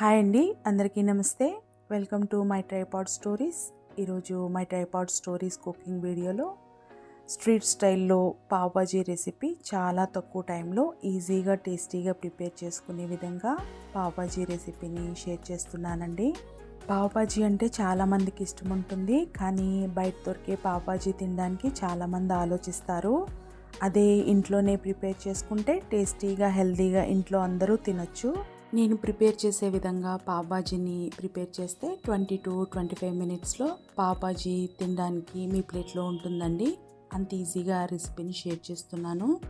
Hi అండి అందరికీ నమస్తే. Welcome to my tripod stories. ఈరోజు మై ట్రైపాడ్ స్టోరీస్ కుకింగ్ వీడియోలో స్ట్రీట్ స్టైల్లో పావుబాజీ రెసిపీ చాలా తక్కువ టైంలో ఈజీగా టేస్టీగా ప్రిపేర్ చేసుకునే విధంగా పావుబాజీ రెసిపీని షేర్ చేస్తున్నానండి. పావుబాజీ అంటే చాలామందికి ఇష్టం ఉంటుంది కానీ బయట దొరికే పావుబాజీ తినడానికి చాలామంది ఆలోచిస్తారు. అదే ఇంట్లోనే ప్రిపేర్ చేసుకుంటే టేస్టీగా హెల్తీగా ఇంట్లో అందరూ తినొచ్చు. నేను ప్రిపేర్ చేసే విధంగా పావుబాజీని ప్రిపేర్ చేస్తే ట్వంటీ టు ట్వంటీ ఫైవ్ మినిట్స్లో పావుబాజీ తినడానికి మీ ప్లేట్లో ఉంటుందండి. అంత ఈజీగా రెసిపీని షేర్ చేస్తున్నాను.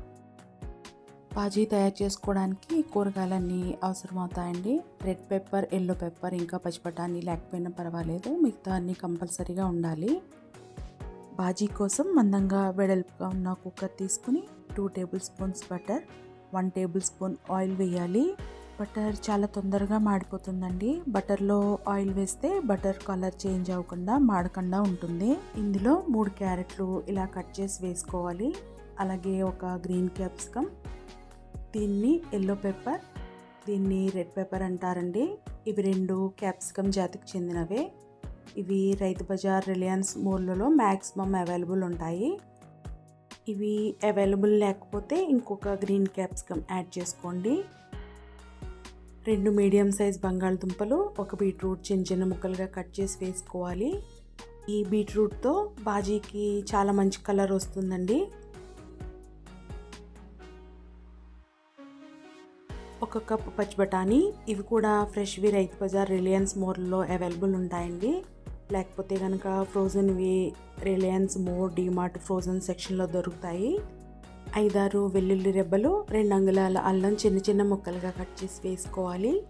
బాజీ తయారు చేసుకోవడానికి కూరగాయలన్నీ అవసరమవుతాయండి. రెడ్ పెప్పర్ ఎల్లో పెప్పర్ ఇంకా పచ్చిపటాన్ని లేకపోయినా పర్వాలేదు. మిగతా అన్నీ కంపల్సరీగా ఉండాలి. బాజీ కోసం మందంగా వెడల్పుగా ఉన్న కుక్కర్ తీసుకుని two table spoons butter one table spoon oil వేయాలి. బటర్ చాలా తొందరగా మాడిపోతుందండి. బటర్లో ఆయిల్ వేస్తే బటర్ కలర్ చేంజ్ అవ్వకుండా మాడకుండా ఉంటుంది. ఇందులో మూడు క్యారెట్లు ఇలా కట్ చేసి వేసుకోవాలి. అలాగే ఒక గ్రీన్ క్యాప్సికమ్ దీన్ని ఎల్లో పెప్పర్ దీన్ని రెడ్ పెప్పర్ అంటారండి. ఇవి రెండు క్యాప్సికమ్ జాతికి చెందినవే. ఇవి రైతు బజార్ రిలయన్స్ మోర్లలో మ్యాక్సిమం అవైలబుల్ ఉంటాయి. ఇవి అవైలబుల్ లేకపోతే ఇంకొక గ్రీన్ క్యాప్సికమ్ యాడ్ చేసుకోండి. రెండు మీడియం సైజ్ బంగాళదుంపలు ఒక బీట్రూట్ చిన్న చిన్న ముక్కలుగా కట్ చేసి వేసుకోవాలి. ఈ బీట్రూట్తో బాజీకి చాలా మంచి కలర్ వస్తుందండి. ఒక కప్ పచ్చి బఠానీ ఇవి కూడా ఫ్రెష్వి రైతు బజార్ రిలయన్స్ మోర్లో అవైలబుల్ ఉంటాయండి. లేకపోతే కనుక ఫ్రోజన్వి రిలయన్స్ మోర్ డిమార్ట్ ఫ్రోజన్ సెక్షన్లో దొరుకుతాయి. ఐదారు వెల్లుల్లి రెబ్బలు రెండు అంగుళాల అల్లం చిన్న చిన్న ముక్కలుగా కట్ చేసి వేసుకోవాలి.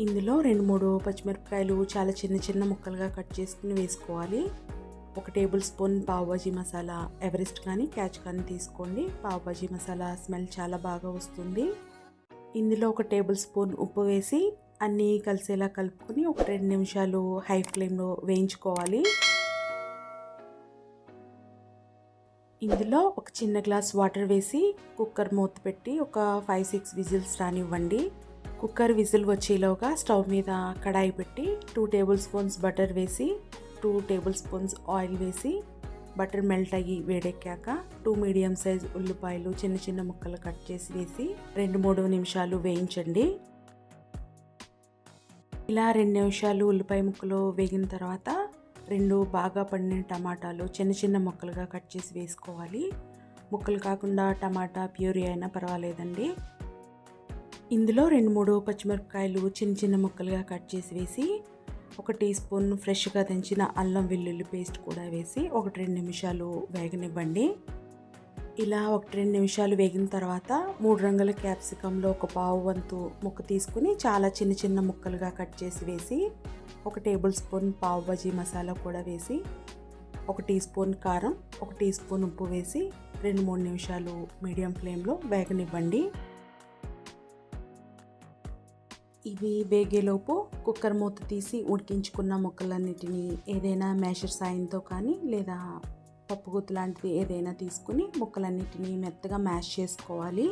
ఇందులో రెండు మూడు పచ్చిమిరపకాయలు చాలా చిన్న చిన్న ముక్కలుగా కట్ చేసుకుని వేసుకోవాలి. ఒక table spoon pav bhaji masala Everest కానీ క్యాచ్ కానీ తీసుకోండి. పావుబాజీ మసాలా స్మెల్ చాలా బాగా వస్తుంది. ఇందులో ఒక టేబుల్ స్పూన్ ఉప్పు వేసి అన్నీ కలిసేలా కలుపుకొని ఒక రెండు నిమిషాలు హై ఫ్లేమ్లో వేయించుకోవాలి. ఇందులో ఒక చిన్న గ్లాస్ వాటర్ వేసి కుక్కర్ మూత పెట్టి ఒక ఫైవ్ సిక్స్ విజిల్స్ రానివ్వండి. కుక్కర్ విజిల్ వచ్చేలోగా స్టవ్ మీద కడాయి పెట్టి టూ టేబుల్ స్పూన్స్ బటర్ వేసి టూ టేబుల్ స్పూన్స్ ఆయిల్ వేసి బటర్ మెల్ట్ అయ్యి వేడెక్కాక టూ మీడియం సైజ్ ఉల్లిపాయలు చిన్న చిన్న ముక్కలు కట్ చేసి వేసి రెండు మూడు నిమిషాలు వేయించండి. ఇలా రెండు నిమిషాలు ఉల్లిపాయ ముక్కలు వేగిన తర్వాత రెండు బాగా పండిన టమాటాలు చిన్న చిన్న ముక్కలుగా కట్ చేసి వేసుకోవాలి. ముక్కలు కాకుండా టమాటా ప్యూరీ అయినా పర్వాలేదండి. ఇందులో రెండు మూడు పచ్చిమిరపకాయలు చిన్న చిన్న ముక్కలుగా కట్ చేసి వేసి ఒక టీ స్పూన్ ఫ్రెష్గా తెంచిన అల్లం వెల్లుల్లి పేస్ట్ కూడా వేసి ఒకటి రెండు నిమిషాలు వేగనివ్వండి. ఇలా ఒకటి రెండు నిమిషాలు వేగిన తర్వాత మూడు రంగుల క్యాప్సికంలో ఒక పావు వంతు ముక్క తీసుకుని చాలా చిన్న చిన్న ముక్కలుగా కట్ చేసి వేసి ఒక టేబుల్ స్పూన్ పావు బజీ మసాలా కూడా వేసి ఒక టీ స్పూన్ కారం ఒక టీ స్పూన్ ఉప్పు వేసి రెండు మూడు నిమిషాలు మీడియం ఫ్లేమ్లో వేగనివ్వండి. ఇవి వేగేలోపు కుక్కర్ మూత తీసి ఉడికించుకున్న ముక్కలన్నిటినీ ఏదైనా మ్యాషర్ సాయంతో కానీ లేదా పప్పుగుత్తు లాంటిది ఏదైనా తీసుకుని ముక్కలన్నిటినీ మెత్తగా మ్యాష్ చేసుకోవాలి.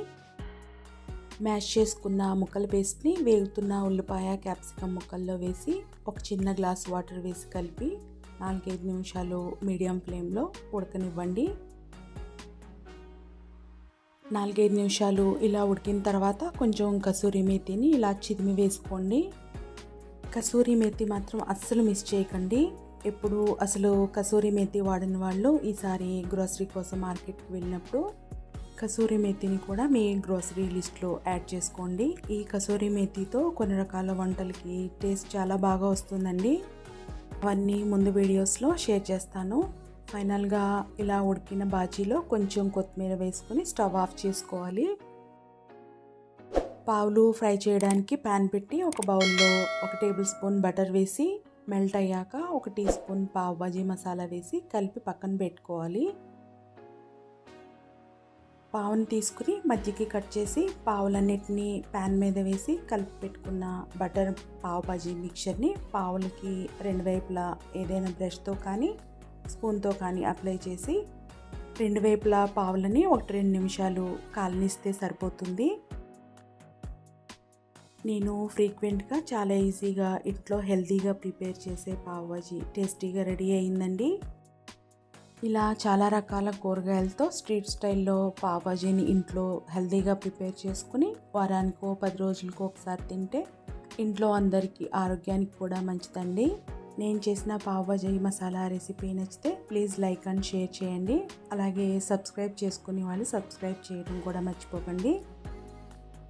మ్యాష్ చేసుకున్న ముక్కల పేస్ట్ని వేగుతున్న ఉల్లిపాయ క్యాప్సికమ్ ముక్కల్లో వేసి ఒక చిన్న గ్లాస్ వాటర్ వేసి కలిపి నాలుగైదు నిమిషాలు మీడియం ఫ్లేమ్లో ఉడకనివ్వండి. నాలుగైదు నిమిషాలు ఇలా ఉడికిన తర్వాత కొంచెం కసూరి మేతిని ఇలా చిదిమి వేసుకోండి. కసూరి మేతి మాత్రం అస్సలు మిస్ చేయకండి. ఎప్పుడు అసలు కసూరి మేతి వాడిన వాళ్ళు ఈసారి గ్రోసరీ కోసం మార్కెట్కి వెళ్ళినప్పుడు కసూరి మేతిని కూడా మీ గ్రోసరీ లిస్ట్లో యాడ్ చేసుకోండి. ఈ కసూరి మేతితో కొన్ని రకాల వంటలకి టేస్ట్ చాలా బాగా వస్తుందండి. అవన్నీ ముందు వీడియోస్లో షేర్ చేస్తాను. ఫైనల్గా ఇలా ఉడికిన బాజీలో కొంచెం కొత్తిమీర వేసుకొని స్టవ్ ఆఫ్ చేసుకోవాలి. పావులు ఫ్రై చేయడానికి ప్యాన్ పెట్టి ఒక బౌల్లో ఒక టేబుల్ స్పూన్ బటర్ వేసి మెల్ట్ అయ్యాక ఒక టీ స్పూన్ పావు బాజీ మసాలా వేసి కలిపి పక్కన పెట్టుకోవాలి. పావుని తీసుకుని మధ్యకి కట్ చేసి పావులన్నిటిని ప్యాన్ మీద వేసి కలిపి పెట్టుకున్న బటర్ పావు బాజీ మిక్చర్ని పావులకి రెండు వైపులా ఏదైనా బ్రష్తో కానీ స్పూన్తో కానీ అప్లై చేసి రెండు వైపులా పావులని ఒకటి రెండు నిమిషాలు కాలనిస్తే సరిపోతుంది. నేను ఫ్రీక్వెంట్గా చాలా ఈజీగా ఇంట్లో హెల్తీగా ప్రిపేర్ చేసే పావుబాజీ టేస్టీగా రెడీ అయిందండి. ఇలా చాలా రకాల కూరగాయలతో స్ట్రీట్ స్టైల్లో పావుబాజీని ఇంట్లో హెల్తీగా ప్రిపేర్ చేసుకుని వారానికో పది రోజులకో ఒకసారి తింటే ఇంట్లో అందరికీ ఆరోగ్యానికి కూడా మంచిదండి. నేను చేసిన పావుబాజీ మసాలా రెసిపీ నచ్చితే ప్లీజ్ లైక్ అండ్ షేర్ చేయండి. అలాగే సబ్స్క్రైబ్ చేసుకునే వాళ్ళు సబ్స్క్రైబ్ చేయడం కూడా మర్చిపోకండి.